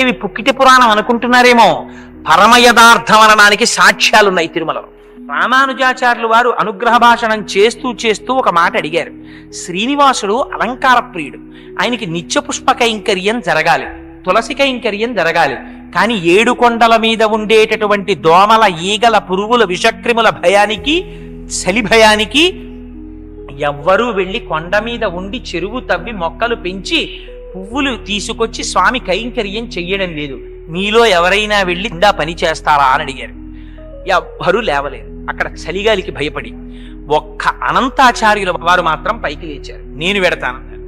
ఇవి పుక్కిటి పురాణం అనుకుంటున్నారేమో? పరమ యథార్థం అనడానికి సాక్ష్యాలున్నాయి తిరుమలలో. రామానుజాచార్యులు వారు అనుగ్రహ భాషణం చేస్తూ చేస్తూ ఒక మాట అడిగారు. శ్రీనివాసుడు అలంకార ప్రియుడు. ఆయనకి నిత్య పుష్ప కైంకర్యం జరగాలి. తులసి కైంకర్యం జరగాలి. కానీ ఏడు కొండల మీద ఉండేటటువంటి దోమల ఈగల పురుగుల విషక్రిముల భయానికి చలి భయానికి ఎవ్వరూ వెళ్ళి కొండ మీద ఉండి చెరువు తవ్వి మొక్కలు పెంచి పువ్వులు తీసుకొచ్చి స్వామి కైంకర్యం చెయ్యడం లేదు. మీలో ఎవరైనా వెళ్ళి ఇందా పని చేస్తారా అని అడిగారు. ఎవ్వరూ లేవలేరు అక్కడ చలిగాలికి భయపడి ఒక్క అనంతాచార్యుల వారు మాత్రం పైకి లేచారు. నేను వెడతానన్నారు.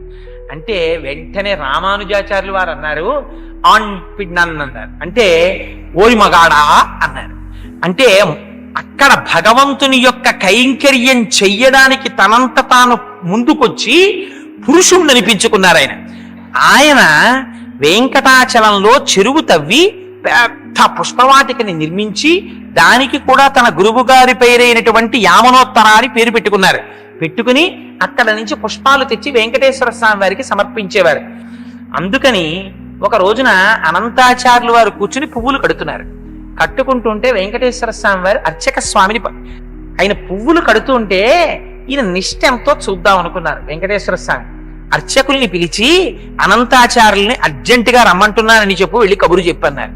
అంటే వెంటనే రామానుజాచార్యులు వారు అన్నారు ఆన్ పిడ్నన్ అన్నారు. అంటే ఓరి మగాడా అన్నారు. అంటే అక్కడ భగవంతుని యొక్క కైంకర్యం చెయ్యడానికి తనంత తాను ముందుకొచ్చి పురుషుణ్ణి అనిపించుకున్నారు ఆయన. ఆయన వెంకటాచలంలో చెరువు తవ్వి పెద్ద పుష్పవాటికని నిర్మించి దానికి కూడా తన గురువు గారి పేరైనటువంటి యామనోత్తర అని పేరు పెట్టుకున్నారు. పెట్టుకుని అక్కడ నుంచి పుష్పాలు తెచ్చి వెంకటేశ్వర స్వామి వారికి సమర్పించేవారు. అందుకని ఒక రోజున అనంతాచార్యులు వారు కూర్చుని పువ్వులు కడుతున్నారు. కట్టుకుంటుంటే వెంకటేశ్వర స్వామి వారు అర్చక స్వామిని ఆయన పువ్వులు కడుతుంటే ఈయన నిష్ట ఎంతో చూద్దాం అనుకున్నారు వెంకటేశ్వర స్వామి. అర్చకుల్ని పిలిచి అనంతాచార్యుల్ని అర్జెంటుగా రమ్మంటున్నానని చెప్పు వెళ్ళి కబురు చెప్పన్నారు.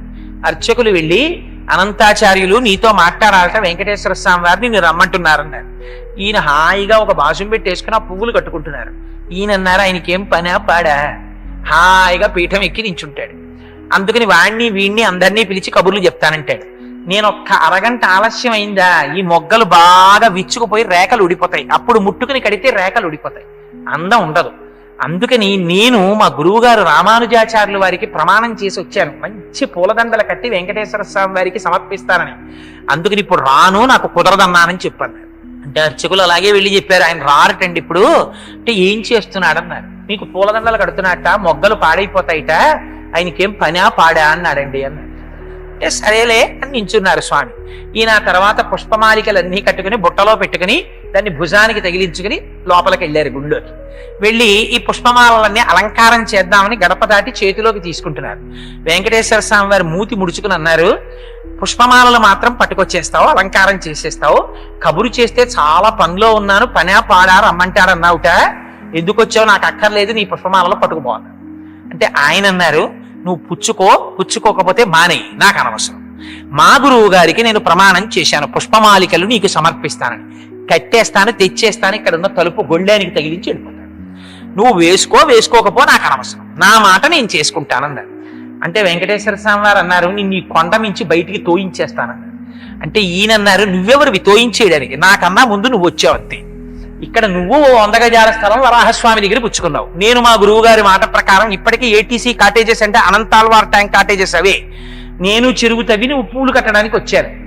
అర్చకులు వెళ్ళి అనంతాచార్యులు నీతో మాట్లాడాలట వెంకటేశ్వర స్వామి వారిని నేను రమ్మంటున్నారన్నారు. ఈయన హాయిగా ఒక బాసుం పెట్టేసుకుని ఆ పువ్వులు కట్టుకుంటున్నారు. ఈయన అన్నారు ఆయనకేం పనా పాడా? హాయిగా పీఠం ఎక్కి నించుంటాడు. అందుకని వాణ్ణి వీణ్ణి అందరినీ పిలిచి కబుర్లు చెప్తానంటాడు. నేను ఒక్క అరగంట ఆలస్యం అయిందా ఈ మొగ్గలు బాగా విచ్చుకుపోయి రేఖలు ఊడిపోతాయి. అప్పుడు ముట్టుకుని కడితే రేఖలు ఉడిపోతాయి అందం ఉండదు. అందుకని నేను మా గురువుగారు రామానుజాచార్యులు రామానుజాచార్యుల వారికి ప్రమాణం చేసి వచ్చాను. మంచి పూలదండలు కట్టి వెంకటేశ్వర స్వామి వారికి సమర్పిస్తానని. అందుకని ఇప్పుడు రాను నాకు కుదరదన్నానని చెప్పాను. అంటే అర్చకులు అలాగే వెళ్ళి చెప్పారు. ఆయన రారటండి ఇప్పుడు. అంటే ఏం చేస్తున్నాడు అన్నారు మీకు పూలదండలు కడుతున్నట్ట మొగ్గలు పాడైపోతాయిట ఆయనకేం పనా పాడా అన్నాడండి అన్నాడు అంటే సరేలే అని నించున్నారు స్వామి. ఈయన తర్వాత తర్వాత పుష్పమాలికలన్నీ కట్టుకుని బుట్టలో పెట్టుకుని దాన్ని భుజానికి తగిలించుకుని లోపలికి వెళ్ళారు గుళ్ళోకి వెళ్ళి ఈ పుష్పమాలలన్నీ అలంకారం చేద్దామని గడప దాటి చేతిలోకి తీసుకుంటున్నారు. వెంకటేశ్వర స్వామి వారు మూతి ముడుచుకుని అన్నారు పుష్పమాలలు మాత్రం పట్టుకొచ్చేస్తావు అలంకారం చేసేస్తావు. కబురు చేస్తే చాలా పనిలో ఉన్నాను పనా పాడా రమ్మంటారన్నావుట. ఎందుకు వచ్చావు? నాకు అక్కర్లేదు నీ పుష్పమాలలో పట్టుకుపోవాలి అంటే ఆయన అన్నారు నువ్వు పుచ్చుకో పుచ్చుకోకపోతే మానేయి నాకు అనవసరం. మా గురువు గారికి నేను ప్రమాణం చేశాను పుష్పమాలికలు నీకు సమర్పిస్తానని. కట్టేస్తాను తెచ్చేస్తాను ఇక్కడ ఉన్న తలుపు గొళ్ళానికి తగిలించి వెళ్ళిపోతాడు. నువ్వు వేసుకో వేసుకోకపో నాకు అనవసరం. నా మాట నేను చేసుకుంటానన్నారు అంటే వెంకటేశ్వర స్వామి వారు అన్నారు నిన్ను ఈ కొండ మించి బయటికి తోయించేస్తానన్నారు అంటే ఈయన అన్నారు నువ్వెవరివి? తోయించేయడానికి. నాకన్నా ముందు నువ్వు వచ్చావు అంతే. ఇక్కడ నువ్వు వంద గజాల స్థలం వరాహస్వామి దగ్గర పుచ్చుకున్నావు. నేను మా గురువు గారి మాట ప్రకారం ఇప్పటికీ ఏటీసీ కాటేజెస్ అంటే అనంతాల్వార్ ట్యాంక్ కాటేజెస్ అవే. నేను చెరువు తవ్వి నువ్వు పూలు కట్టడానికి వచ్చాను.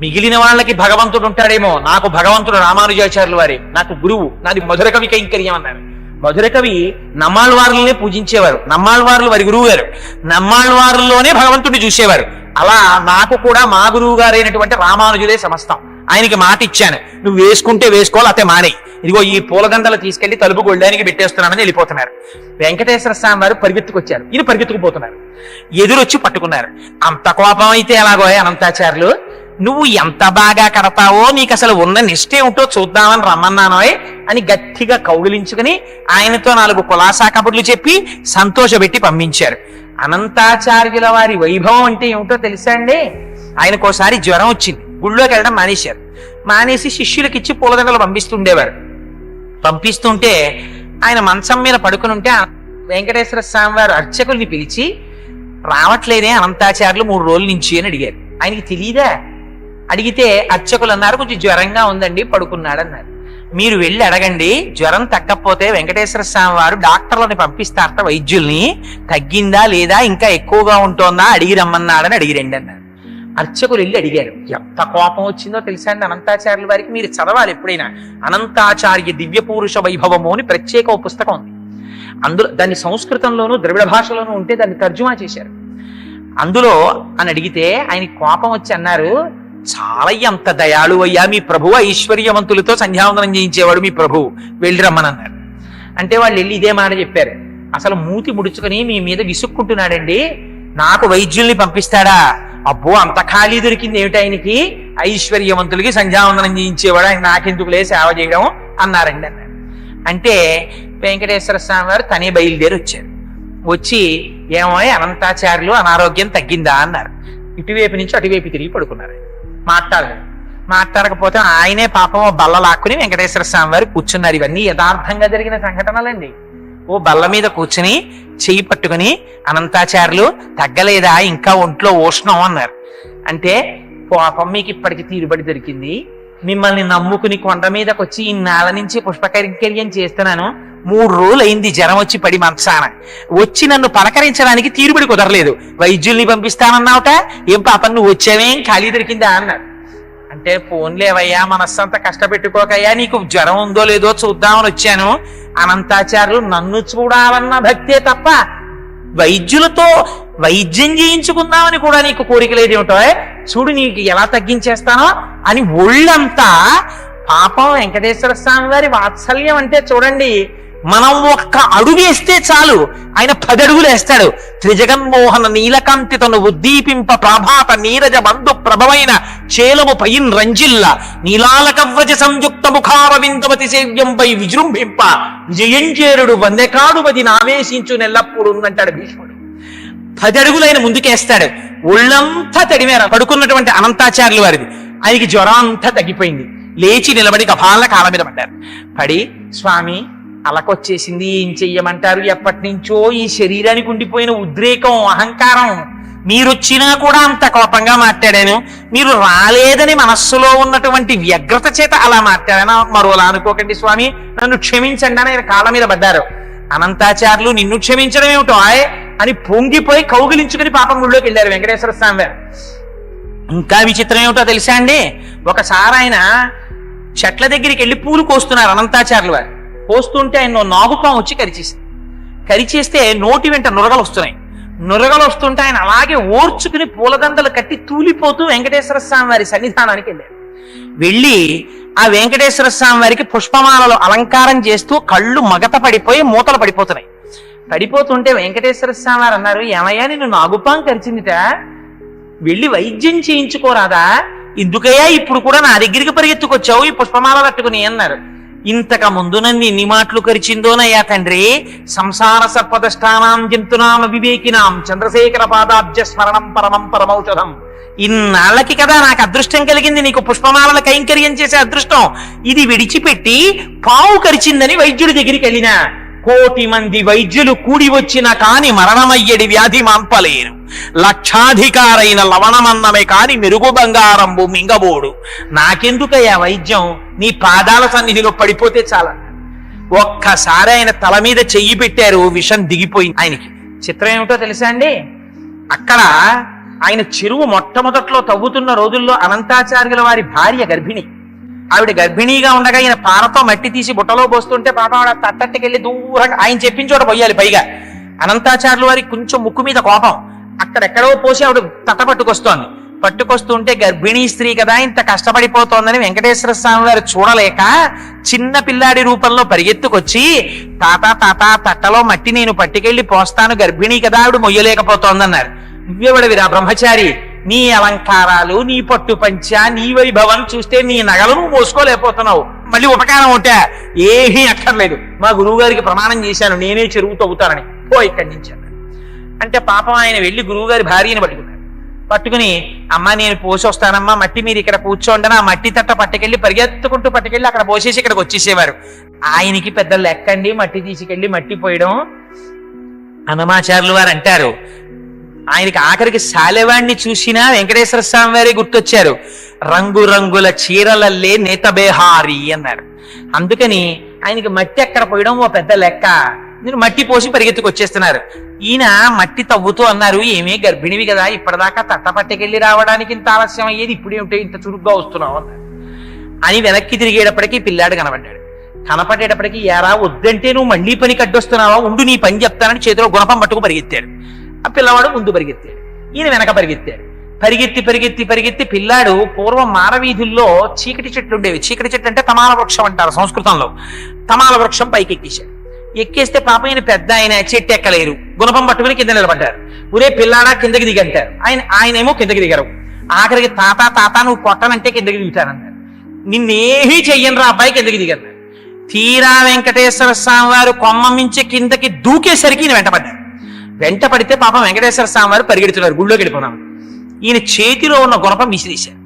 మిగిలిన వాళ్ళకి భగవంతుడు ఉంటాడేమో. నాకు భగవంతుడు రామానుజాచార్యులు వారే. నాకు గురువు. నాది మధుర కవి కైంకర్యం అన్నారు. మధుర కవి నమ్మాళ్ళవారులనే పూజించేవారు. నమ్మాళ్ళవారులు వారి గురువు గారు. నమ్మాళ్ళవారుల్లోనే భగవంతుడిని చూసేవారు. అలా నాకు కూడా మా గురువు గారైనటువంటి రామానుజులే సమస్తం. ఆయనకి మాట ఇచ్చాను. నువ్వు వేసుకుంటే వేసుకోవాలి అతే మానే ఇదిగో ఈ పూలదండలు తీసుకెళ్ళి తలుపు గొళ్ళానికి పెట్టేస్తున్నానని వెళ్ళిపోతున్నారు. వెంకటేశ్వర స్వామి వారు పరిగెత్తుకొచ్చారు. ఈయన పరిగెత్తుకుపోతున్నారు ఎదురొచ్చి పట్టుకున్నారు. అంత కోపం అయితే ఎలాగో అనంతాచార్యులు? నువ్వు ఎంత బాగా కడతావో నీకు అసలు ఉన్న నిష్టేమిటో చూద్దామని రమ్మన్నానోయ్ అని గట్టిగా కౌగిలించుకుని ఆయనతో నాలుగు కులాసా కబుర్లు చెప్పి సంతోషపెట్టి పంపించారు. అనంతాచార్యుల వారి వైభవం అంటే ఏమిటో తెలుసా అండి? ఆయనకోసారి జ్వరం వచ్చింది. గుళ్ళోకి వెళ్ళడం మానేశారు. మానేసి శిష్యులకి ఇచ్చి పూలదండలు పంపిస్తుండేవారు. పంపిస్తుంటే ఆయన మంచం మీద పడుకుని ఉంటే వెంకటేశ్వర స్వామి వారు అర్చకుల్ని పిలిచి రావట్లేదే అనంతాచార్యులు మూడు రోజుల నుంచి అని అడిగారు. ఆయనకి తెలియదా అడిగితే అర్చకులు అన్నారు కొంచెం జ్వరంగా ఉందండి పడుకున్నాడు అన్నారు మీరు వెళ్ళి అడగండి జ్వరం తగ్గకపోతే వెంకటేశ్వర స్వామి వారు డాక్టర్లని పంపిస్తారట వైద్యుల్ని. తగ్గిందా లేదా? ఇంకా ఎక్కువగా ఉంటోందా? అడిగి రమ్మన్నాడని అడిగిరండి అన్నారు. అర్చకులు వెళ్ళి అడిగారు ఎంత కోపం వచ్చిందో తెలుసా అండి అనంతాచార్యుల వారికి? మీరు చదవాలి ఎప్పుడైనా. అనంతాచార్య దివ్య పురుష వైభవము అని ప్రత్యేక ఓ పుస్తకం ఉంది. అందులో దాన్ని సంస్కృతంలోనూ ద్రవిడ భాషలోనూ ఉంటే దాన్ని తర్జుమా చేశారు. అందులో అని అడిగితే ఆయన కోపం వచ్చి అన్నారు చాలా ఎంత దయాళు అయ్యా మీ ప్రభు. ఐశ్వర్యవంతులతో సంధ్యావందనం చేయించేవాడు మీ ప్రభు. వెళ్ళి రమ్మనన్నారు. అంటే వాళ్ళు వెళ్ళి ఇదే మాట చెప్పారు. అసలు మూతి ముడుచుకొని మీ మీద విసుక్కుంటున్నాడండి. నాకు వైద్యుల్ని పంపిస్తాడా? అబ్బో అంత ఖాళీ దొరికింది ఏమిటి ఆయనకి? ఐశ్వర్యవంతులకి సంధ్యావందనం చేయించేవాడు. ఆయన నాకెందుకులే సేవ చేయడం అన్నారండి అన్నారు. అంటే వెంకటేశ్వర స్వామి వారు తనే బయలుదేరి వచ్చారు. వచ్చి ఏమో అనంతాచార్యులు అనారోగ్యం తగ్గిందా అన్నారు. ఇటువైపు నుంచి అటువైపు తిరిగి పడుకున్నారు ఆయన. మాట్లాడలేదు మాట్లాడకపోతే ఆయనే పాపం ఓ బల్ల లాక్కుని వెంకటేశ్వర స్వామి వారు కూర్చున్నారు. ఇవన్నీ యథార్థంగా జరిగిన సంఘటనలండి. ఓ బల్ల మీద కూర్చుని చెయ్యి పట్టుకుని అనంతాచార్యులు తగ్గలేదా? ఇంకా ఒంట్లో ఉష్ణం అన్నారు. అంటే పాపం మీకు ఇప్పటికి తీరుబడి దొరికింది. మిమ్మల్ని నమ్ముకుని కొండ మీదకి వచ్చి ఈ నేల నుంచి పుష్పకైంకర్యం చేస్తున్నాను. మూడు రోజులు అయింది జ్వరం వచ్చి పడి మంచాన వచ్చి నన్ను పలకరించడానికి తీరుబడి కుదరలేదు. వైద్యుల్ని పంపిస్తానన్నావుట? ఏం పాపం నువ్వు వచ్చావేం? ఖాళీ దొరికిందా? అన్నాడు. అంటే పోన్లేవయ్యా మనస్సంతా కష్టపెట్టుకోకయ్యా నీకు జ్వరం ఉందో లేదో చూద్దామని వచ్చాను. అనంతాచార్యులు నన్ను చూడాలన్న భక్తే తప్ప వైద్యులతో వైద్యం చేయించుకుందామని కూడా నీకు కోరిక లేదేమిటో చూడు నీకు ఎలా తగ్గించేస్తానో అని ఒళ్ళంతా పాపం వెంకటేశ్వర స్వామి వారి వాత్సల్యం అంటే చూడండి మనం ఒక్క అడుగేస్తే చాలు. ఆయన పది అడుగులు వేస్తాడు. త్రిజగన్మోహన నీలకాంతి తను ఉద్దీపింప ప్రాభాత నీరజ బంధు ప్రభమైన చేలము పైన్ రంజిల్ల. నీలాలకవ్రజ సంయుక్త ముఖారవిందవతి సేవ్యంపై విజృంభింప. విజయంచేరుడు వందెకాడు వది నావేశించు నెల్లప్పుడు ఉందంటాడు భీష్ముడు. పది అడుగులైన ముందుకేస్తాడు. ఒళ్ళంతా తడిమేర పడుకున్నటువంటి అనంతాచార్యులు వారిది. ఆయనకి జ్వరం అంతా తగ్గిపోయింది. లేచి నిలబడి గభాల కాళ్ళ మీద పడ్డారు. పడి స్వామి అలకొచ్చేసింది ఏం చెయ్యమంటారు? ఎప్పటి నుంచో ఈ శరీరానికి ఉండిపోయిన ఉద్రేకం అహంకారం. మీరొచ్చినా కూడా అంత కోపంగా మాట్లాడాను. మీరు రాలేదని మనస్సులో ఉన్నటువంటి వ్యగ్రత చేత అలా మాట్లాడాను. మరోలా అనుకోకండి స్వామి నన్ను క్షమించండి అని ఆయన కాళ్ళ మీద పడ్డారు. అనంతాచార్యులు నిన్ను క్షమించడం ఏమిటో ఆయ్? అని పొంగిపోయి కౌగిలించుకుని పాపం గుళ్ళోకి వెళ్ళారు వెంకటేశ్వర స్వామి వారు ఇంకా విచిత్రం ఏమిటో తెలుసా అండి? ఒకసారి ఆయన చెట్ల దగ్గరికి వెళ్ళి పూలు కోస్తున్నారు అనంతాచార్యులు వారు పోస్తుంటే ఆయన నాగుపాం వచ్చి కరిచేసింది. కరిచేస్తే నోటి వెంట నురగలు వస్తున్నాయి. నురగలు వస్తుంటే ఆయన అలాగే ఓర్చుకుని పూలదండలు కట్టి తూలిపోతూ వెంకటేశ్వర స్వామి వారి సన్నిధానానికి వెళ్ళారు వెళ్ళి ఆ వెంకటేశ్వర స్వామి వారికి పుష్పమాలలో అలంకారం చేస్తూ కళ్ళు మగత పడిపోయి మూతలు పడిపోతున్నాయి. పడిపోతుంటే వెంకటేశ్వర స్వామి వారు అన్నారు ఏమయ్యా నిన్ను నాగుపాం కరిచిందిట. వెళ్ళి వైద్యం చేయించుకోరాదా. ఎందుకయ్యా ఇప్పుడు కూడా నా దగ్గరికి పరిగెత్తుకొచ్చావు ఈ పుష్పమాల పట్టుకుని అన్నారు. ఇంతక ముందు నన్ను ఎన్ని మాటలు కరిచిందోనయ్యా తండ్రి? సంసార సర్పదష్టానాం జంతునామ వివేకినాం. చంద్రశేఖర పాదాబ్జ స్మరణం పరమం పరమౌషధం. ఇన్నాళ్ళకి కదా నాకు అదృష్టం కలిగింది. నీకు పుష్పమాలల కైంకర్యం చేసే అదృష్టం. ఇది విడిచిపెట్టి పావు కరిచిందని వైద్యుడి దగ్గరికి వెళ్ళినా. కోటి మంది వైద్యులు కూడి వచ్చిన కాని మరణమయ్యడి వ్యాధి మంపలేరు. లక్షాధికారైన లవణమన్నమే కాని మెరుగు బంగారంబు మింగబోడు. నాకెందుకయ్యా వైద్యం? నీ పాదాల సన్నిధిలో పడిపోతే చాలా. ఒక్కసారి ఆయన తల మీద చెయ్యి పెట్టారు విషం దిగిపోయింది ఆయనకి. చిత్రం ఏమిటో తెలుసా అండి? అక్కడ ఆయన చెరువు మొట్టమొదట్లో తవ్వుతున్న రోజుల్లో అనంతాచార్యుల వారి భార్య గర్భిణి. ఆవిడ గర్భిణీగా ఉండగా ఈయన పారతో మట్టి తీసి బుట్టలో పోస్తుంటే పాప ఆవిడ తట్టట్టుకెళ్ళి దూరంగా ఆయన చెప్పిన చోట పోయాలి పైగా. అనంతాచార్యుల వారికి కొంచెం ముక్కు మీద కోపం. అక్కడెక్కడో పోసి ఆవిడ తట్ట పట్టుకొస్తోంది. పట్టుకొస్తుంటే గర్భిణీ స్త్రీ కదా ఇంత కష్టపడిపోతోందని వెంకటేశ్వర స్వామి వారు చూడలేక చిన్న పిల్లాడి రూపంలో పరిగెత్తుకొచ్చి తాత తాత తట్టలో మట్టి నేను పట్టుకెళ్ళి పోస్తాను గర్భిణీ కదా ఆవిడ మొయ్యలేకపోతోందన్నారు. నువ్వెవడవిరా బ్రహ్మచారి నీ అలంకారాలు నీ పట్టు పంచ నీ వైభవం చూస్తే నీ నగలు నువ్వు మోసుకోలేకపోతున్నావు. మళ్ళీ ఉపకారం ఉంటే ఏమీ అక్కర్లేదు. మా గురువు గారికి ప్రమాణం చేశాను నేనే చెరువు తవ్వుతానని. పో ఇక్కడి నుంచి అంటే పాపం ఆయన వెళ్ళి గురువు గారి భార్యని పట్టుకున్నాడు. పట్టుకుని అమ్మ నేను పోసి వస్తానమ్మా మట్టి మీరు ఇక్కడ కూర్చోండి ఆ మట్టి తట్ట పట్టుకెళ్ళి పరిగెత్తుకుంటూ పట్టుకెళ్ళి అక్కడ పోసేసి ఇక్కడికి వచ్చేసేవారు. ఆయనకి పెద్ద లెక్కండి మట్టి తీసుకెళ్ళి మట్టి పోయడం అనమాచారులు వారు అంటారు. ఆయనకి ఆఖరికి శాలెవాణ్ణి చూసినా వెంకటేశ్వర స్వామి వారే గుర్తొచ్చారు. రంగురంగుల చీరలల్లే నేతబేహారి అన్నారు. అందుకని ఆయనకి మట్టి ఎక్కడ పోయడం ఓ పెద్ద లెక్క. మీరు మట్టి పోసి పరిగెత్తుకు వచ్చేస్తున్నారు ఈయన మట్టి తవ్వుతూ అన్నారు ఏమీ గర్భిణివి కదా ఇప్పటిదాకా తట్ట పట్టుకెళ్ళి రావడానికి ఇంత ఆలస్యం అయ్యేది ఇప్పుడు ఏమిటో ఇంత చురుగ్గా వస్తున్నావు అన్నారు. అని వెనక్కి తిరిగేటప్పటికీ పిల్లాడు కనబడ్డాడు. కనపడేటప్పటికి ఎరా వద్దంటే నువ్వు మళ్ళీ పని కడ్డొస్తున్నావా? ఉండు నీ పని చెప్తానని చేతిలో గుణపం పట్టుకు పరిగెత్తాడు. ఆ పిల్లవాడు ముందు పరిగెత్తాడు. ఈయన వెనక పరిగెత్తాడు. పరిగెత్తి పరిగెత్తి పరిగెత్తి పిల్లాడు పూర్వం మారవీధుల్లో చీకటి చెట్లు ఉండేవి. చీకటి చెట్లు అంటే తమాల వృక్షం అంటారు సంస్కృతంలో. తమాల వృక్షం పైకెక్కేశాడు. ఎక్కేస్తే పాప ఈయన పెద్ద ఆయన చెట్టు ఎక్కలేరు. గుణపం పట్టుకుని కింద నిలబడ్డారు. ఒరే పిల్లాడా కిందకి దిగంటారు ఆయన ఆయనేమో కిందకి దిగరు. ఆఖరికి తాత తాత నువ్వు కొట్టనంటే కిందకి దిగుతానన్నారు నిన్నేమీ చెయ్యను రా అబ్బాయి కిందకి దిగన్నారు తీరా వెంకటేశ్వర స్వామి వారు కొమ్మ మించి కిందకి దూకేసరికి ఈయన వెంటపడ్డారు Hmm. వెంట పడితే పాపం వెంకటేశ్వర స్వామి వారు పరిగెడుతున్నారు గుళ్ళోకి వెళ్ళిపోయినాం ఈయన చేతిలో ఉన్న గుణపం విసిరేశారు.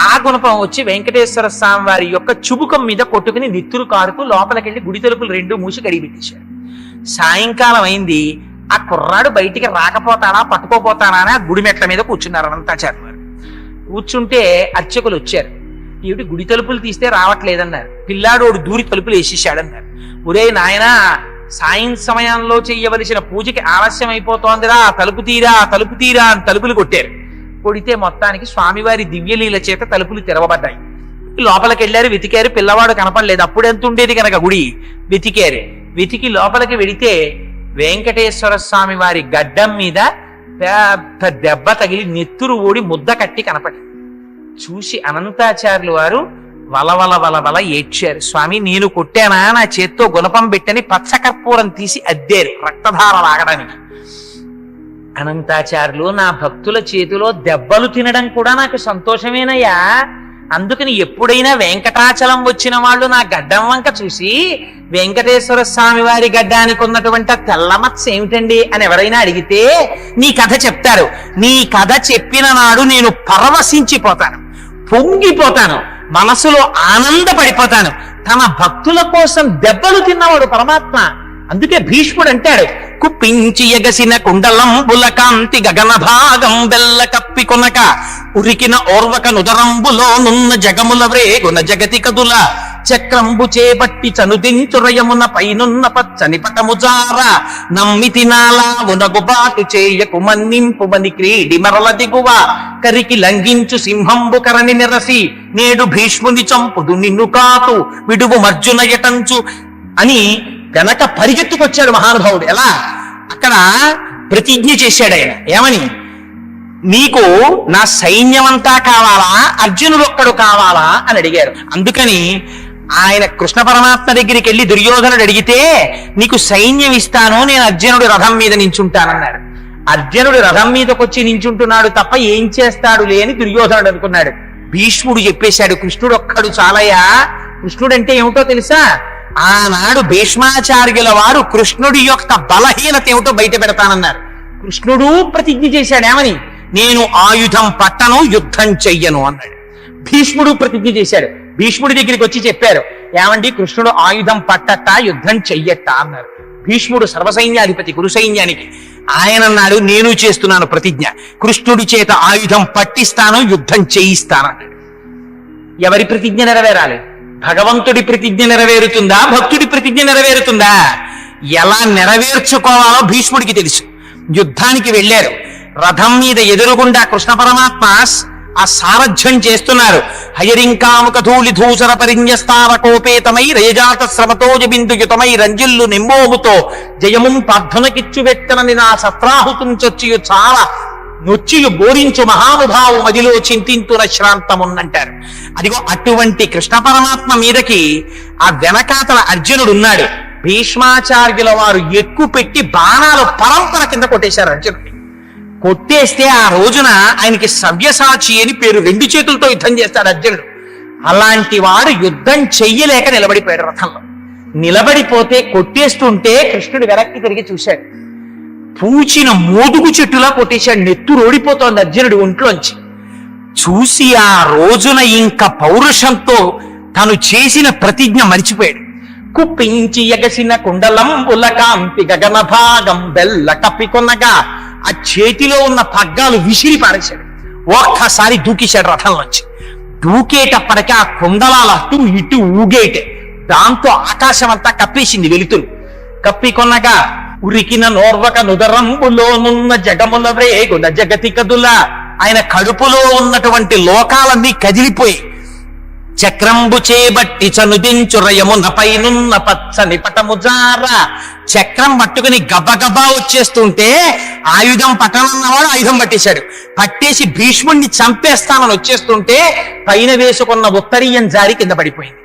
ఆ గుణపం వచ్చి వెంకటేశ్వర స్వామి వారి యొక్క చుబుకం మీద కొట్టుకుని నిత్తులు కారుతూ లోపలికెళ్ళి గుడి తలుపులు రెండు మూసి కడిగి పెట్టేశారు. సాయంకాలం అయింది ఆ కుర్రాడు బయటికి రాకపోతాడా పట్టుకోపోతాడా అని ఆ గుడి మెట్ల మీద కూర్చున్నారు అనంతాచార్య వారు. కూర్చుంటే అర్చకులు వచ్చారు. ఏమిటి గుడి తలుపులు తీస్తే రావట్లేదన్నారు. పిల్లాడోడు దూరి తలుపులు వేసేసాడన్నారు ఒరే నాయనా సాయం సమయంలో చేయవలసిన పూజకి ఆలస్యం అయిపోతోందిరా తలుపు తీరా తలుపు తీరా అని తలుపులు కొట్టారు. కొడితే మొత్తానికి స్వామివారి దివ్యలీల చేత తలుపులు తెరవబడ్డాయి. లోపలికి వెళ్ళారు వెతికారు పిల్లవాడు కనపడలేదు. అప్పుడు ఎంత ఉండేది కనుక గుడి. వెతికారు. వెతికి లోపలికి వెడితే వెంకటేశ్వర స్వామి వారి గడ్డం మీద పెద్ద దెబ్బ తగిలి నెత్తురు ఓడి ముద్ద కట్టి కనపడి చూసి అనంతాచార్యులు వారు వలవల వలవల ఏడ్చారు. స్వామి నేను కొట్టానా? నా చేత్తో గుణపం పెట్టని పచ్చకర్పూరం తీసి అద్దారు రక్తధార లాగడానికి. అనంతాచార్యులు నా భక్తుల చేతిలో దెబ్బలు తినడం కూడా నాకు సంతోషమేనయ్యా. అందుకని ఎప్పుడైనా వెంకటాచలం వచ్చిన వాళ్ళు నా గడ్డం వంక చూసి వెంకటేశ్వర స్వామి వారి గడ్డానికి ఉన్నటువంటి తెల్లమచ్చ ఏమిటండి? అని ఎవరైనా అడిగితే నీ కథ చెప్తారు. నీ కథ చెప్పిన నాడు నేను పరవశించిపోతాను. పొంగిపోతాను. మనసులో ఆనందపడిపోతాను. తన భక్తుల కోసం దెబ్బలు తిన్నవాడు పరమాత్మ. అందుకే భీష్ముడు అంటాడు కుప్పించి ఎగసిన కుండలంబుల కాంతి గగన భాగం బెల్ల కప్పి కొనక ఉరికిన ఓర్వక నుదరంబులో నున్న జగముల వ్రేగున జగతి కదుల చక్రంబు చేపట్టి చనుదించురయమున పైనున్న పచ్చని పటముజార నమ్మితి నాలా ఉనగుబాటు చేయకు మన్నింపుమని క్రీడి మరల దిగువ కరికి లంఘించు సింహంబు కరణి నిరసి నేడు భీష్ముని చంపుదు నిన్ను కాతు విడువు మర్జున ఎటంచు అని వెనక పరిగెత్తుకొచ్చాడు మహానుభావుడు. ఎలా? అక్కడ ప్రతిజ్ఞ చేశాడు ఆయన. ఏమని? నీకు నా సైన్యమంతా కావాలా? అర్జునుడు ఒక్కడు కావాలా? అని అడిగారు. అందుకని ఆయన కృష్ణ పరమాత్మ దగ్గరికి వెళ్ళి దుర్యోధనుడు అడిగితే నీకు సైన్యం ఇస్తాను నేను అర్జునుడి రథం మీద నించుంటానన్నాడు. అర్జునుడు రథం మీదకొచ్చి నించుంటున్నాడు తప్ప ఏం చేస్తాడు లేని దుర్యోధనుడు అనుకున్నాడు. భీష్ముడు చెప్పేశాడు కృష్ణుడు ఒక్కడు చాలయ్యా. కృష్ణుడు అంటే ఏమిటో తెలుసా? ఆనాడు భీష్మాచార్యుల వారు కృష్ణుడి యొక్క బలహీనత ఏమిటో బయట పెడతానన్నారు. కృష్ణుడు ప్రతిజ్ఞ చేశాడు ఏమని? నేను ఆయుధం పట్టను యుద్ధం చెయ్యను అన్నాడు. భీష్ముడు ప్రతిజ్ఞ చేశాడు. భీష్ముడి దగ్గరికి వచ్చి చెప్పారు ఏమండి కృష్ణుడు ఆయుధం పట్టట యుద్ధం చెయ్యట అన్నారు. భీష్ముడు సర్వసైన్యాధిపతి గురు సైన్యానికి ఆయన అన్నాడు నేను చేస్తున్నాను ప్రతిజ్ఞ. కృష్ణుడి చేత ఆయుధం పట్టిస్తాను యుద్ధం చేయిస్తాను అన్నాడు. ఎవరి ప్రతిజ్ఞ నెరవేరాలి? భగవంతుడి ప్రతిజ్ఞ నెరవేరుతుందా? భక్తుడి ప్రతిజ్ఞ నెరవేరుతుందా? ఎలా నెరవేర్చుకోవాలో భీష్ముడికి తెలుసు. యుద్ధానికి వెళ్ళారు. రథం మీద ఎదురుగుండా కృష్ణ పరమాత్మ ఆ సారథ్యం చేస్తున్నారు. హయరింకాముక ధూళి ధూసర పరిన్యస్తార కోపేతమై రయజాత శ్రమతో జబిందుయుతమై రంజిల్లు నిమ్మోముతో జయముం ప్రార్థనకిచ్చు వెత్తనని నా సత్రాహుతం చాలా నొచ్చియు బోధించు మహానుభావు మదిలో చింతింతున శ్రాంతమున్నంటారు. అదిగో అటువంటి కృష్ణ పరమాత్మ మీదకి ఆ వెనకాతల అర్జునుడు ఉన్నాడు భీష్మాచార్యుల వారు ఎక్కువ పెట్టి బాణాలు పరంపర కింద కొట్టేశారు అర్జునుడిని కొట్టేస్తే ఆ రోజున ఆయనకి సవ్యసాచి అని పేరు రెండు చేతులతో యుద్ధం చేస్తాడు అర్జునుడు. అలాంటి వాడు యుద్ధం చెయ్యలేక నిలబడిపోయాడు రథంలో. నిలబడిపోతే కొట్టేస్తుంటే కృష్ణుడు వెనక్కి తిరిగి చూశాడు. పూచిన మోదుగు చెట్టులా కొట్టేశాడు నెత్తురు ఓడిపోతోంది అర్జునుడి ఒంట్లోంచి. చూసి ఆ రోజున ఇంకా పౌరుషంతో తను చేసిన ప్రతిజ్ఞ మరిచిపోయాడు. కుప్పించి ఎగసిన కుండలంబుల కాంతి గగన భాగం బెల్ల కప్పికొనగా ఆ చేతిలో ఉన్న పగ్గాలు విసిరి పారేశాడు. ఒక్కసారి దూకేశాడు రథంలోంచి. దూకేటప్పటికి ఆ కుండలాలు అటు ఇటు ఊగేటే. దాంతో ఆకాశం అంతా కప్పేసింది వెలుతురు. కప్పికొనగా ఉరికిన నోర్వక నుదరంబులోనున్న జగముల రేగున జగతి కదుల ఆయన కడుపులో ఉన్నటువంటి లోకాలన్నీ కదిలిపోయి చక్రంబు చేబట్టి చనుదించురయమున పైనున్న పచ్చని పటముజార చక్రం పట్టుకుని గబగబా వచ్చేస్తుంటే ఆయుధం పట్టనన్నవాడు ఆయుధం పట్టేశాడు. పట్టేసి భీష్ముణ్ణి చంపేస్తానని వచ్చేస్తుంటే పైన వేసుకున్న ఉత్తరీయం జారి కింద పడిపోయింది.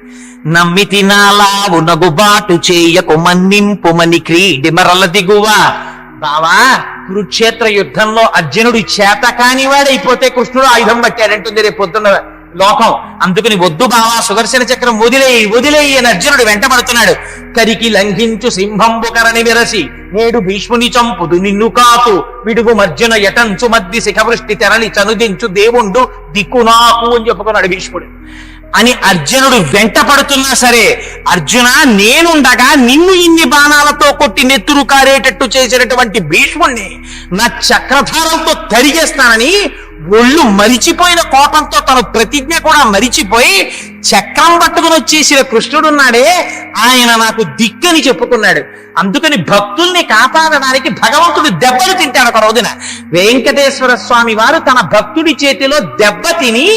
నమ్మితి నాలావు నగుబాటు చేయకు మన్నింపుమని క్రీడిమరల దిగువ. బావా కురుక్షేత్ర యుద్ధంలో అర్జునుడు చేత కానివాడైపోతే కృష్ణుడు ఆయుధం పట్టాడంటుంది రేపు పొద్దున్న లోకం. అందుకని వద్దు బావా సుదర్శన చక్రం వదిలేయి వదిలేయి అని అర్జునుడు వెంటబడుతున్నాడు. కరికి లంఘించు సింహంబు కరని విరసి నేడు భీష్ముని చంపుదు నిన్ను కాతు విడుగు మర్జున యటంచు మద్ది శిఖవృష్టి తెరని చనుదించు దేవుండు దిక్కు నాకు అని చెప్పుకున్నాడు భీష్ముడు. అని అర్జునుడు వెంట పడుతున్నా సరే అర్జున నేనుండగా నిన్ను ఇన్ని బాణాలతో కొట్టి నెత్తురు కారేటట్టు చేసినటువంటి భీష్ముణ్ణి నా చక్రధారంతో తరిగేస్తానని ఒళ్ళు మరిచిపోయిన కోపంతో తన ప్రతిజ్ఞ కూడా మరిచిపోయి చక్రం పట్టుకుని వచ్చేసిన కృష్ణుడున్నాడే ఆయన నాకు దిక్కని చెప్పుకున్నాడు. అందుకని భక్తుల్ని కాపాడడానికి భగవంతుడు దెబ్బలు తింటాడు ఒక రోజున. వెంకటేశ్వర స్వామి వారు తన భక్తుడి చేతిలో దెబ్బ తిని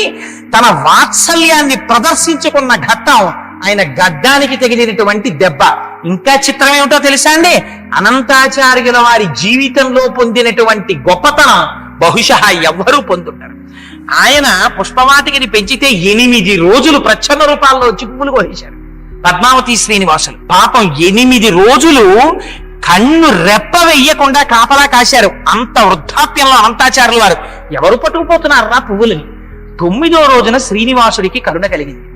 తన వాత్సల్యాన్ని ప్రదర్శించుకున్న ఘట్టం ఆయన గడ్డానికి తగిలినటువంటి దెబ్బ. ఇంకా చిత్రం ఏమిటో తెలుసా అండి? అనంతాచార్యుల వారి జీవితంలో పొందినటువంటి గొప్పతనం బహుశా ఎవ్వరూ పొందుంటారు ఆయన పుష్పవాటికిని పెంచితే ఎనిమిది రోజులు ప్రచ్ఛన్న రూపాల్లో వచ్చి పువ్వులు పద్మావతి శ్రీనివాసులు పాపం ఎనిమిది రోజులు కన్ను రెప్ప వెయ్యకుండా కాపలా కాశారు. అంత వృద్ధాప్యంలో అనంతాచార్యుల వారు. ఎవరు రా పువ్వులని? తొమ్మిదో రోజున శ్రీనివాసుడికి కరుణ కలిగింది.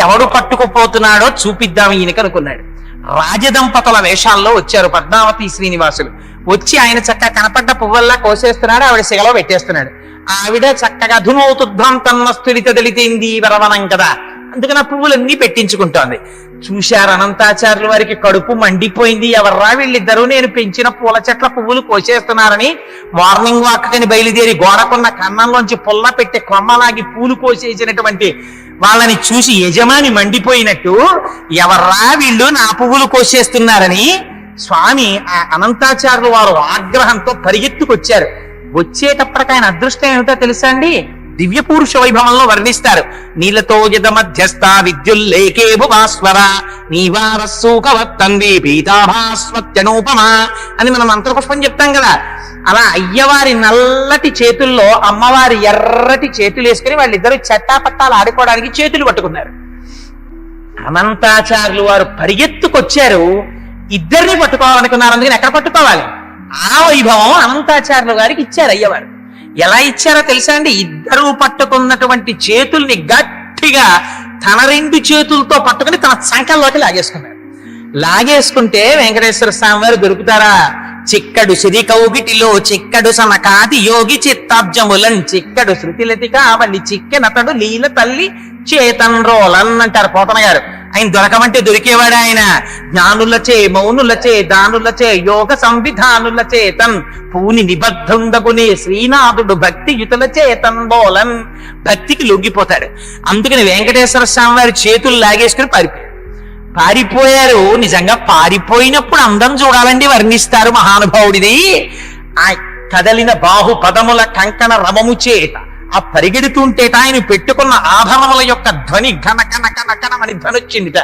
ఎవడు పట్టుకుపోతున్నాడో చూపిద్దాం ఈయనకి అనుకున్నాడు. రాజదంపతుల వేషాల్లో వచ్చారు పద్మావతి శ్రీనివాసులు. వచ్చి ఆయన చక్కగా కనపడ్డ పువ్వల్లా కోసేస్తున్నాడు ఆవిడ శిగలో పెట్టేస్తున్నాడు. ఆవిడ చక్కగా ధునోతుధ్వం తన్నస్తులిత దళితేంది వరవనం కదా. అందుకని ఆ పువ్వులన్నీ పెట్టించుకుంటోంది. చూశారు అనంతాచార్యుల వారికి కడుపు మండిపోయింది. ఎవర్రా వీళ్ళిద్దరూ? నేను పెంచిన పూల చెట్ల పువ్వులు కోసేస్తున్నారని మార్నింగ్ వాక్ కని బయలుదేరి గోడకున్న కన్నంలోంచి పుల్ల పెట్టి కొమ్మలాగి పూలు కోసేసినటువంటి వాళ్ళని చూసి యజమాని మండిపోయినట్టు ఎవర్రా వీళ్ళు నా పువ్వులు కోసేస్తున్నారని స్వామి ఆ అనంతాచార్యులు వారు ఆగ్రహంతో పరిగెత్తుకొచ్చారు. వచ్చేటప్పటికి ఆయన అదృష్టం ఏమిటో తెలుసా అండి? దివ్య పురుష వైభవంలో వర్ణిస్తారు. నీలతో యద మధ్యస్థ విద్యుల్లేకే భువాస్వర. నీవారస్సూకవత్తంది పీతాభాస్వత్యనూపమా అని మనం మంత్రపుష్పం చెప్తాం కదా. అలా అయ్యవారి నల్లటి చేతుల్లో అమ్మవారి ఎర్రటి చేతులు వేసుకుని వాళ్ళిద్దరూ చట్టాపట్టాలు ఆడుకోవడానికి చేతులు పట్టుకున్నారు. అనంతాచార్యులు వారు పరిగెత్తుకొచ్చారు. ఇద్దరిని పట్టుకోవాలనుకున్నారు అందుకని ఎక్కడ పట్టుకోవాలి? ఆ వైభవం అనంతాచార్యులు గారికి ఇచ్చారు అయ్యవారు. ఎలా ఇచ్చారో తెలుసా అండి? ఇద్దరు పట్టుకున్నటువంటి చేతుల్ని గట్టిగా తన రెండు చేతులతో పట్టుకుని తన సంకల్లోకి లాగేసుకున్నాడు లాగేసుకుంటే వెంకటేశ్వర స్వామి వారు దొరుకుతారా? చిక్కడు సిరి కౌగిటిలో చిక్కడు సనకాది యోగి చిత్తాబ్జములన్ చిక్కడు శృతిలతిక కావలి చిక్కెనతడు లీల తల్లి చేతన్ రోలన్ అంటారు పోతన గారు. ఆయన దొరకమంటే దొరికేవాడు ఆయన? జ్ఞానులచే మౌనులచే దానులచే యోగ సంవిధానుల చేతన్ పూని నిబద్ధుండగునే శ్రీనాథుడు భక్తి యుతుల చేతన్ బోలన్ భక్తికి లొంగిపోతాడు. అందుకని వెంకటేశ్వర స్వామి వారి చేతులు లాగేసుకుని పారిపోయాడు పారిపోయారు. నిజంగా పారిపోయినప్పుడు అందం చూడాలండి వర్ణిస్తారు మహానుభావుడిది. ఆ కదలిన బాహు పదముల కంకణ రమము చేత ఆ పరిగెడుతుంటేట ఆయన పెట్టుకున్న ఆభరణముల యొక్క ధ్వని ఘన కన కన కనమని ధ్వని వచ్చిందిట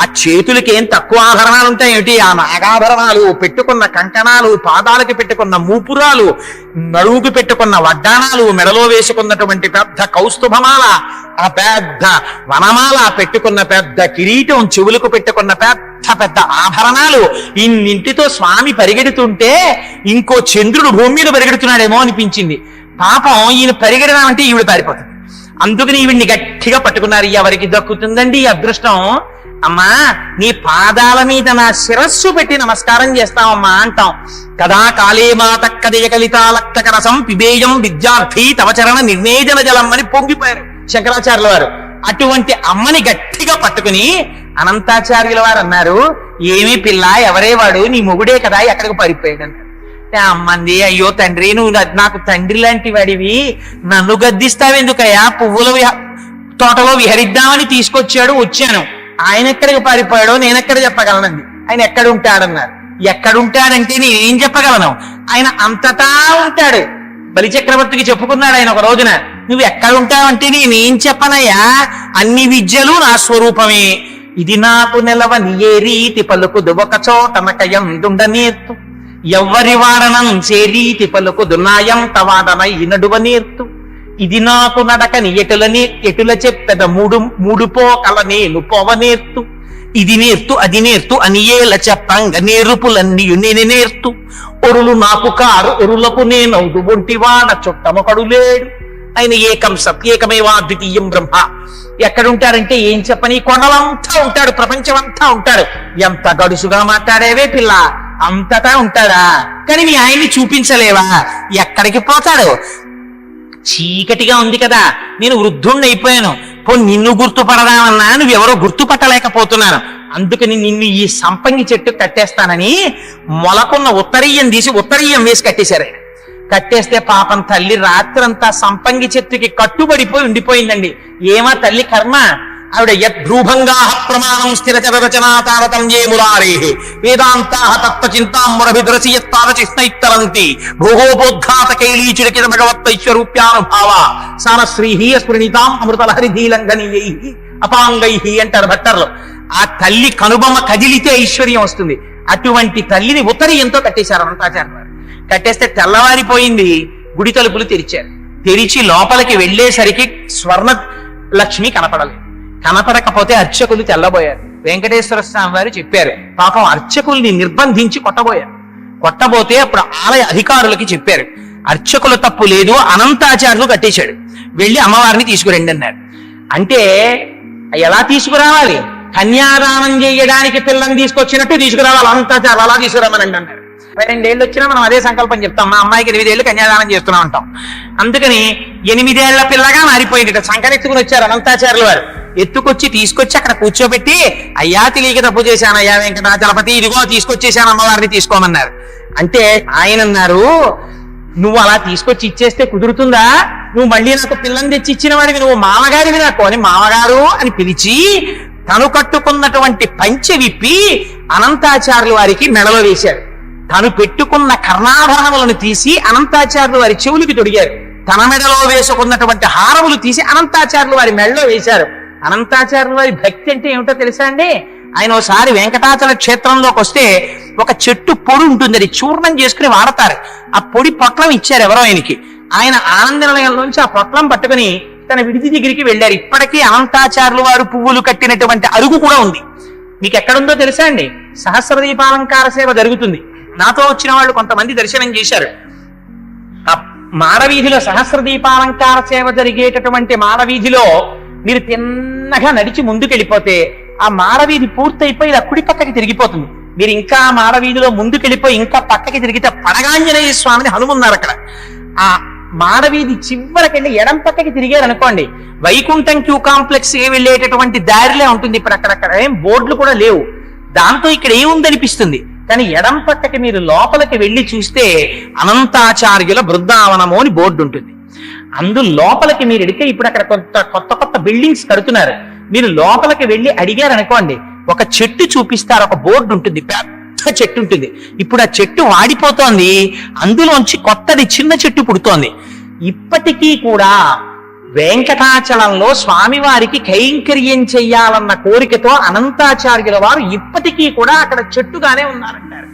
ఆ చేతులకి ఏం తక్కువ ఆభరణాలు ఉంటాయేమిటి ఆ నాగాభరణాలు పెట్టుకున్న కంకణాలు పాదాలకి పెట్టుకున్న మూపురాలు నడువుకి పెట్టుకున్న వడ్డాణాలు మెడలో వేసుకున్నటువంటి పెద్ద కౌస్తుభమాల ఆ పెద్ద వనమాల పెట్టుకున్న పెద్ద కిరీటం చెవులకు పెట్టుకున్న పెద్ద పెద్ద ఆభరణాలు ఇన్నింటితో స్వామి పరిగెడుతుంటే ఇంకో చంద్రుడు భూమి మీద పరిగెడుతున్నాడేమో అనిపించింది. పాపం ఈయన పరిగెడదామంటే ఈవిడ పారిపోతుంది. అందుకని ఈవిడిని గట్టిగా పట్టుకున్నారు. ఎవరికి దక్కుతుందండి ఈ అదృష్టం? అమ్మా నీ పాదాల మీద నా శిరస్సు పెట్టి నమస్కారం చేస్తామమ్మా అంటాం. కదా కాళే మాత కదయ కలితాలక్తక రసం పిబేయం విద్యార్థి తవచరణ నిర్ణేజన జలం అని పొంగిపోయారు శంకరాచార్యుల వారు. అటువంటి అమ్మని గట్టిగా పట్టుకుని అనంతాచార్యుల వారు అన్నారు ఏమి పిల్ల ఎవరే వాడు నీ మొగుడే కదా ఎక్కడికి పారిపోయాడు అమ్మంది అయ్యో తండ్రి నువ్వు నాకు తండ్రి లాంటి వాడివి నన్ను గద్దిస్తావెందుకయ్యా పువ్వుల తోటలో విహరిద్దామని తీసుకొచ్చాడు వచ్చాను. ఆయన ఎక్కడికి పారిపోయాడో నేను ఎక్కడ చెప్పగలనండి? ఆయన ఎక్కడ ఉంటాడన్నారు ఎక్కడుంటాడంటే నేనేం చెప్పగలను? ఆయన అంతటా ఉంటాడు. బలిచక్రవర్తికి చెప్పుకున్నాడు ఆయన ఒక రోజున. నువ్వు ఎక్కడ ఉంటావంటే నేనేం చెప్పనయ్యా? అన్ని విద్యలు నా స్వరూపమే. ఇది నాకు నిలవ ఏ రీతి పలుకుదు. ఒక చోట నకయందుండ నేర్తు ఎవ్వరి వాడనం చేరీతి పలుకు నాయం తవాడనై నడువ నేర్తు. ఇది నాకు నడకని ఎటులని ఎటుల చెప్పెద మూడు మూడుపో కల నేను పోవనేర్తు ఇది నేర్తు అది నేర్తు అని ఏల చెప్పంగ నేరుపులన్నీయు నేను నేర్తు. ఒరులు నాకు కారు ఒరులకు నేనవుదు ఒంటివాడ చుట్టమొకడు లేడు. ఆయన ఏకం సత్యేకమేవా ద్వితీయం బ్రహ్మ. ఎక్కడుంటారంటే ఏం చెప్పని కొండలంతా ఉంటాడు ప్రపంచం అంతా ఉంటాడు. ఎంత గడుసుగా మాట్లాడేవే పిల్ల? అంతటా ఉంటాడా? కానీ మీ ఆయన్ని చూపించలేవా? ఎక్కడికి పోతాడు? చీకటిగా ఉంది కదా నేను వృద్ధుణ్ణి అయిపోయాను. పో నిన్ను గుర్తుపడదామన్నా నువ్వెవరో గుర్తుపట్టలేకపోతున్నాను. అందుకని నిన్ను ఈ సంపంగి చెట్టు కట్టేస్తానని మొలకున్న ఉత్తరీయం తీసి ఉత్తరీయం వేసి కట్టేశారు. కట్టేస్తే పాపం తల్లి రాత్రంతా సంపంగి చెట్టుకి కట్టుబడిపోయి ఉండిపోయిందండి. ఏమా తల్లి కర్మ? ఆవిడ యద్రూభంగా ప్రమాణం స్థిరచర తారతం తారతమ్యే మురారే వేదాంతా తత్వ చింతాంబరభిద్రసి యత్తారచిస్నైత్తరంతి భోగోపోద్ఘాత కైలీచుడికిన భగవత్తైశ్వరూప్యానుభావ సాన శ్రీహి స్మృణితాం అమృతలహరి ధీలంఘనీయై అపాంగై అంటారు భట్టర్లు ఆ తల్లి కనుబొమ్మ కదిలితే ఐశ్వర్యం వస్తుంది అటువంటి తల్లిని ఉత్తరీయంతో కట్టేశారు అనంతాచార్య కట్టేస్తే తెల్లవారిపోయింది గుడి తలుపులు తెరిచారు తెరిచి లోపలికి వెళ్ళేసరికి స్వర్ణ లక్ష్మి కనపడలేదు కనపడకపోతే అర్చకులు తెల్లబోయారు. వెంకటేశ్వర స్వామి వారు చెప్పారు పాపం అర్చకుల్ని నిర్బంధించి కొట్టబోయారు. కొట్టబోతే అప్పుడు ఆలయ అధికారులకి చెప్పారు అర్చకుల తప్పు లేదు అనంతాచార్యులు కట్టేశాడు. వెళ్ళి అమ్మవారిని తీసుకురండి అన్నారు. అంటే ఎలా తీసుకురావాలి? కన్యాదానం చేయడానికి పిల్లని తీసుకొచ్చినట్టు తీసుకురావాలి అనంతాచార్యులు అలా తీసుకురామనండి అన్నారు. రెండేళ్ళు వచ్చినా మనం అదే సంకల్పం చెప్తాం మా అమ్మాయికి ఎనిమిదేళ్ళు కన్యాదానం చేస్తున్నాం అంటాం. అందుకని ఎనిమిదేళ్ళ పిల్లగా మారిపోయింది సంకరెత్తుకుని వచ్చారు అనంతాచార్యుల వారు. ఎత్తుకొచ్చి తీసుకొచ్చి అక్కడ కూర్చోబెట్టి అయ్యా తెలియక తప్పు చేశాను అయ్యా వెంకటాచలపతి ఇదిగో తీసుకొచ్చేసాను అమ్మవారిని తీసుకోమన్నారు. అంటే ఆయన అన్నారు నువ్వు అలా తీసుకొచ్చి ఇచ్చేస్తే కుదురుతుందా? నువ్వు మళ్ళీ నాకు పిల్లని తెచ్చి ఇచ్చిన వాడివి నువ్వు మామగారివి నాకు. అని మామగారు అని పిలిచి తను కట్టుకున్నటువంటి పంచె విప్పి అనంతాచార్యుల వారికి మెడలో వేశారు. తను పెట్టుకున్న కర్ణాభరణములను తీసి అనంతాచార్యులు వారి చెవులకి తొడిగారు. తన మెడలో వేసుకున్నటువంటి హారములు తీసి అనంతాచార్యులు వారి మెడలో వేశారు. అనంతాచార్యులు వారి భక్తి అంటే ఏమిటో తెలుసా అండి? ఆయన ఒకసారి వెంకటాచల క్షేత్రంలోకి వస్తే ఒక చెట్టు పొడి ఉంటుంది అది చూర్ణం చేసుకుని వాడతారు. ఆ పొడి పొట్లం ఇచ్చారు ఎవరో ఆయనకి. ఆయన ఆనంద నిలయంలోంచి ఆ పొట్లం పట్టుకుని తన విడిది దగ్గరికి వెళ్ళారు. ఇప్పటికీ అనంతాచార్యులు వారు పువ్వులు కట్టినటువంటి అరుగు కూడా ఉంది. మీకు ఎక్కడుందో తెలుసా అండి? సహస్ర దీపాలంకార సేవ జరుగుతుంది. నాతో వచ్చిన వాళ్ళు కొంతమంది దర్శనం చేశారు. ఆ మాడవీధిలో సహస్ర దీపాలంకార సేవ జరిగేటటువంటి మాడవీధిలో మీరు తిన్నగా నడిచి ముందుకెళ్ళిపోతే ఆ మాడవీధి పూర్తయిపోయి ఇలా కుడి పక్కకి తిరిగిపోతుంది. మీరు ఇంకా ఆ మాడవీధిలో ముందుకెళ్ళిపోయి ఇంకా పక్కకి తిరిగితే పడగాంజనేయ స్వామిని హనుమన్నారు అక్కడ. ఆ మాడవీధి చివరకెళ్ళి ఎడం పక్కకి తిరిగారనుకోండి వైకుంఠం క్యూ కాంప్లెక్స్ ఏ వెళ్ళేటటువంటి దారిలే ఉంటుంది. ఇప్పుడు అక్కడక్కడ ఏం బోర్డులు కూడా లేవు. దాంతో ఇక్కడ ఏముందనిపిస్తుంది? కానీ ఎడం పక్కకి మీరు లోపలికి వెళ్ళి చూస్తే అనంతాచార్యుల బృందావనము అని బోర్డు ఉంటుంది. అందు లోపలికి మీరు ఎడితే ఇప్పుడు అక్కడ కొత్త కొత్త కొత్త బిల్డింగ్స్ కడుతున్నారు. మీరు లోపలికి వెళ్ళి అడిగారు అనుకోండి ఒక చెట్టు చూపిస్తారు ఒక బోర్డు ఉంటుంది పెద్ద చెట్టు ఉంటుంది. ఇప్పుడు ఆ చెట్టు వాడిపోతోంది అందులోంచి కొత్తది చిన్న చెట్టు పుడుతోంది. ఇప్పటికీ కూడా వెంకటాచలంలో స్వామివారికి కైంకర్యం చెయ్యాలన్న కోరికతో అనంతాచార్యుల వారు ఇప్పటికీ కూడా అక్కడ చెట్టుగానే ఉన్నారంటారు.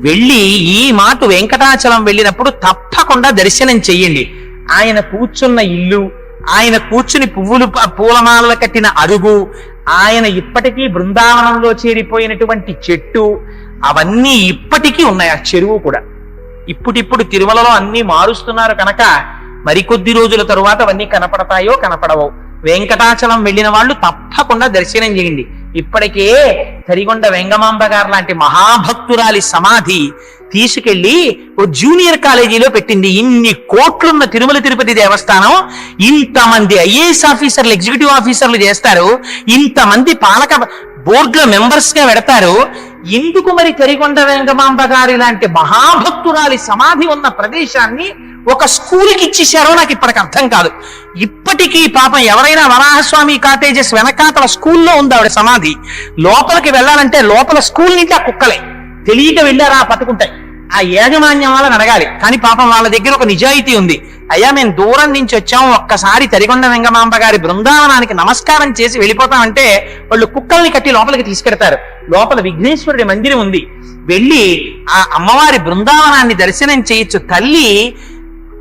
వెళ్ళి ఈ మాట వెంకటాచలం వెళ్ళినప్పుడు తప్పకుండా దర్శనం చెయ్యండి. ఆయన కూర్చున్న ఇల్లు ఆయన కూర్చుని పువ్వులు ప- పూలమాలలు కట్టిన అరుగు ఆయన ఇప్పటికీ బృందావనంలో చేరిపోయినటువంటి చెట్టు అవన్నీ ఇప్పటికీ ఉన్నాయి ఆ చెరువు కూడా. ఇప్పుడిప్పుడు తిరుమలలో అన్ని మారుస్తున్నారు కనుక మరికొద్ది రోజుల తరువాత అవన్నీ కనపడతాయో కనపడవో. వెంకటాచలం వెళ్ళిన వాళ్ళు తప్పకుండా దర్శనం చేయండి. ఇప్పటికే తరిగొండ వెంగమాంబ గారు లాంటి మహాభక్తురాలి సమాధి తీసుకెళ్ళి ఓ జూనియర్ కాలేజీలో పెట్టింది. ఇన్ని కోట్లున్న తిరుమల తిరుపతి దేవస్థానం ఇంతమంది ఐఏఎస్ ఆఫీసర్లు ఎగ్జిక్యూటివ్ ఆఫీసర్లు చేస్తారు. ఇంతమంది పాలక బోర్డుల మెంబర్స్గా పెడతారు. ఎందుకు మరి తరిగొండ వెంగమాంబ గారి లాంటి మహాభక్తురాలి సమాధి ఉన్న ప్రదేశాన్ని ఒక స్కూల్కి ఇచ్చేసారో నాకు ఇప్పటికి అర్థం కాదు. ఇప్పటికీ పాపం ఎవరైనా వరాహస్వామి కాటేజెస్ వెనకాతల స్కూల్లో ఉంది ఆవిడ సమాధి. లోపలికి వెళ్ళాలంటే లోపల స్కూల్ నుంచి ఆ కుక్కలే. తెలియక వెళ్ళారా పట్టుకుంటాయి. ఆ యాజమాన్యం వాళ్ళని అడగాలి. కానీ పాపం వాళ్ళ దగ్గర ఒక నిజాయితీ ఉంది. అయ్యా మేము దూరం నుంచి వచ్చాం ఒక్కసారి తరిగొండ వెంగమాంబ గారి బృందావనానికి నమస్కారం చేసి వెళ్ళిపోతామంటే వాళ్ళు కుక్కల్ని కట్టి లోపలికి తీసుకెడతారు. లోపల విఘ్నేశ్వరుడి మందిరం ఉంది. వెళ్ళి ఆ అమ్మవారి బృందావనాన్ని దర్శనం చేయొచ్చు. తల్లి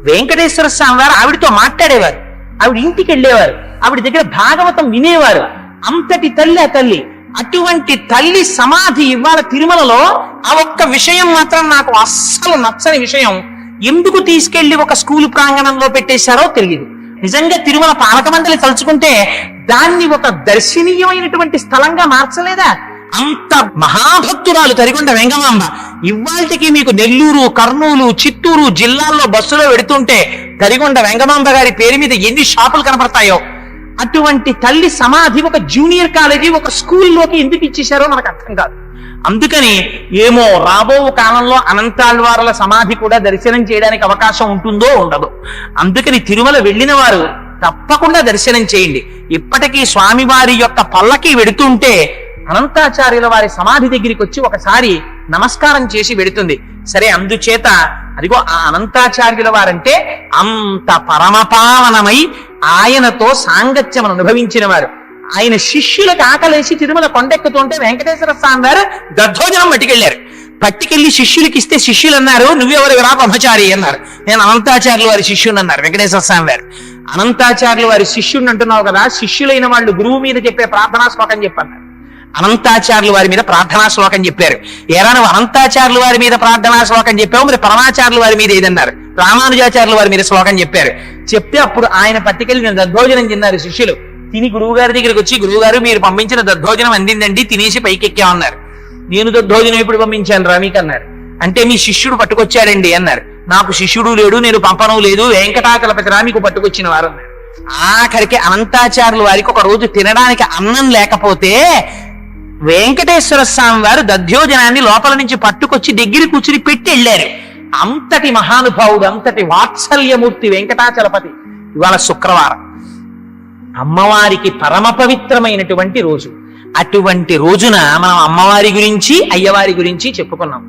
వెంకటేశ్వర స్వామి వారు ఆవిడతో మాట్లాడేవారు. ఆవిడ ఇంటికి వెళ్ళేవారు. ఆవిడ దగ్గర భాగవతం వినేవారు. అంతటి తల్లి ఆ తల్లి. అటువంటి తల్లి సమాధి ఇవాళ తిరుమలలో ఆ ఒక్క విషయం మాత్రం నాకు అస్సలు నచ్చని విషయం. ఎందుకు తీసుకెళ్ళి ఒక స్కూల్ ప్రాంగణంలో పెట్టేశారో తెలియదు. నిజంగా తిరుమల పాలక తలుచుకుంటే దాన్ని ఒక దర్శనీయమైనటువంటి స్థలంగా మార్చలేదా? అంత మహాభక్తురాలు తరిగొండ వెంగమాంబ ఇవాళకి మీకు నెల్లూరు కర్నూలు చిత్తూరు జిల్లాల్లో బస్సులో వెడుతుంటే కరిగొండ వెంగమాంబ గారి పేరు మీద ఎన్ని షాపులు కనపడతాయో? అటువంటి తల్లి సమాధి ఒక జూనియర్ కాలేజీ ఒక స్కూల్లోకి ఎందుకు ఇచ్చేశారో మనకు అర్థం కాదు. అందుకని ఏమో రాబో కాలంలో అనంతాళ్వారల సమాధి కూడా దర్శనం చేయడానికి అవకాశం ఉంటుందో ఉండదు. అందుకని తిరుమల వెళ్ళిన వారు తప్పకుండా దర్శనం చేయండి. ఇప్పటికీ స్వామివారి యొక్క పల్లకి వెడుతుంటే అనంతాచార్యుల వారి సమాధి దగ్గరికి వచ్చి ఒకసారి నమస్కారం చేసి వెడుతుంది సరే అందుచేత అదిగో ఆ అనంతాచార్యుల వారంటే అంత పరమపావనమై ఆయనతో సాంగత్యం అనుభవించిన వారు ఆయన శిష్యులకు ఆకలేసి తిరుమల కొండెక్కుతుంటే వెంకటేశ్వర స్వామి వారు దద్దోజనం పట్టుకెళ్ళారు పట్టుకెళ్ళి శిష్యులకి ఇస్తే శిష్యులు అన్నారు నువ్వెవరు రా బ్రహ్మచారి అన్నారు. నేను అనంతాచార్యుల వారి శిష్యుని అన్నారు వెంకటేశ్వర స్వామి వారు. అనంతాచార్యుల వారి శిష్యుని అంటున్నావు కదా శిష్యులైన వాళ్ళు గురువు మీద చెప్పే ప్రార్థనా శ్లోకం చెప్పన్నారు. అనంతాచార్యుల వారి మీద ప్రార్థనా శ్లోకం చెప్పారు. ఏరా నువ్వు అనంతాచార్యుల వారి మీద ప్రార్థనా శ్లోకం చెప్పావు? మరి పరమాచార్యుల వారి మీద ఏదన్నారు? రామానుజాచార్యుల వారి మీద శ్లోకం చెప్పారు. చెప్తే అప్పుడు ఆయన పట్టుకెళ్ళి నేను దద్దోజనం తిన్నారు శిష్యులు. తిని గురువు గారి దగ్గరికి వచ్చి గురువు గారు మీరు పంపించిన దద్దోజనం అందిందండి తినేసి పైకెక్కామన్నారు. నేను దద్దోజనం ఎప్పుడు పంపించాను రా మీకు? అన్నారు. అంటే మీ శిష్యుడు పట్టుకొచ్చాడండి అన్నారు. నాకు శిష్యుడు లేడు నేను పంపడం లేదు వెంకటాచలపతి రామికు పట్టుకొచ్చిన వారు అన్నారు. ఆఖరికి అనంతాచార్యుల వారికి ఒక రోజు తినడానికి అన్నం లేకపోతే వెంకటేశ్వర స్వామి వారు దధ్యోజనాన్ని లోపల నుంచి పట్టుకొచ్చి దగ్గర కూర్చుని పెట్టి వెళ్ళారు. అంతటి మహానుభావుడు అంతటి వాత్సల్యమూర్తి వెంకటాచలపతి ఇవాళ శుక్రవారం. అమ్మవారికి పరమ పవిత్రమైనటువంటి రోజు. అటువంటి రోజున మనం అమ్మవారి గురించి అయ్యవారి గురించి చెప్పుకున్నాం.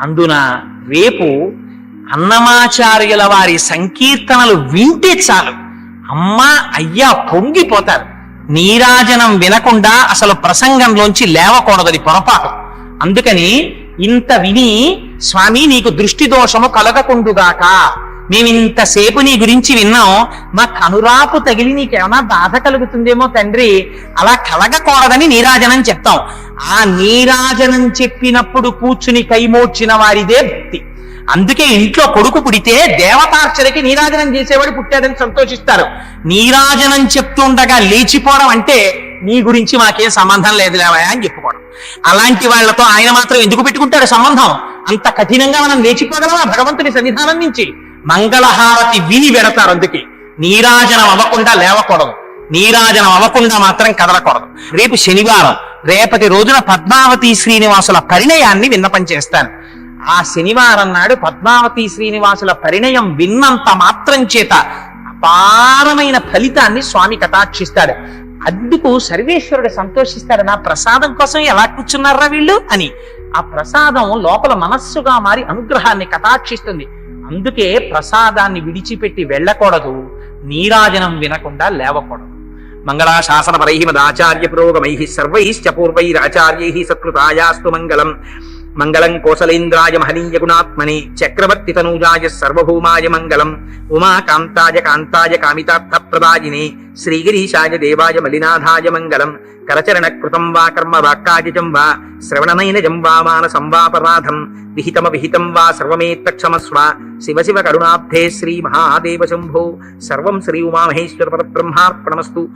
అందున రేపు అన్నమాచార్యుల వారి సంకీర్తనలు వింటే చాలు. అమ్మ అయ్యా పొంగిపోతారు. నీరాజనం వినకుండా అసలు ప్రసంగంలోంచి లేవకూడదు పొరపాటు. అందుకని ఇంత విని స్వామి నీకు దృష్టి దోషము కలగకుండుగాక. మేము ఇంతసేపు నీ గురించి విన్నాం. మా కనురాపు తగిలి నీకేమైనా బాధ కలుగుతుందేమో తండ్రి. అలా కలగకూడదని నీరాజనం చెప్తాం. ఆ నీరాజనం చెప్పినప్పుడు కూర్చుని కైమోడ్చిన వారిదే భక్తి. అందుకే ఇంట్లో కొడుకు పుడితే దేవతార్చనకి నీరాజనం చేసేవాడు పుట్టాడని సంతోషిస్తారు. నీరాజనం చెప్తుండగా లేచిపోవడం అంటే నీ గురించి మాకేం సంబంధం లేదు లేవా అని చెప్పుకోవడం. అలాంటి వాళ్ళతో ఆయన మాత్రం ఎందుకు పెట్టుకుంటాడు సంబంధం? అంత కఠినంగా మనం లేచిపోగలమా భగవంతుని సన్నిధానం నుంచి? మంగళహారతి విని పెడతారు అందుకే. నీరాజనం అవ్వకుండా లేవకూడదు. నీరాజనం అవ్వకుండా మాత్రం కదలకూడదు. రేపు శనివారం రేపటి రోజున పద్మావతి శ్రీనివాసుల పరిణయాన్ని విన్నపం చేస్తాను. ఆ శనివారం నాడు పద్మావతి శ్రీనివాసుల పరిణయం విన్నంత మాత్రం చేత అపారమైన ఫలితాన్ని స్వామి కటాక్షిస్తాడు. అందుకు సర్వేశ్వరుడు సంతోషిస్తాడు నా ప్రసాదం కోసం ఎలా కూర్చున్నారా వీళ్ళు? అని. ఆ ప్రసాదం లోపల మనస్సుగా మారి అనుగ్రహాన్ని కటాక్షిస్తుంది. అందుకే ప్రసాదాన్ని విడిచిపెట్టి వెళ్ళకూడదు నీరాజనం వినకుండా లేవకూడదు. మంగళాశాసన పరై మదాచార్య పురోగమై సర్వైశ్చ పూర్వైరాచార్యై సత్కృతాయాస్తు మంగళం. మంగళం కోసలేంద్రాయ మహనీయ గుణాత్మనే చక్రవర్తి తనూజాయ సర్వభూమాయ మంగళం ఉమాకాంతాయ కాంతాయ కామితార్థ ప్రదాయినే శ్రీగిరీశాయ దేవాయ మలినాథాయ మంగళం కరచరణ కృతం వా కర్మ వాక్కాజం వా శ్రవణనైనజం వా మానసం వాపరాధం విహితమ విహితం వా సర్వమేత్తక్షమస్వ శివ శివ కరుణాబ్ధే శ్రీ మహాదేవ శంభో సర్వం శ్రీ ఉమామహేశ్వర పరబ్రహ్మార్పణమస్తు.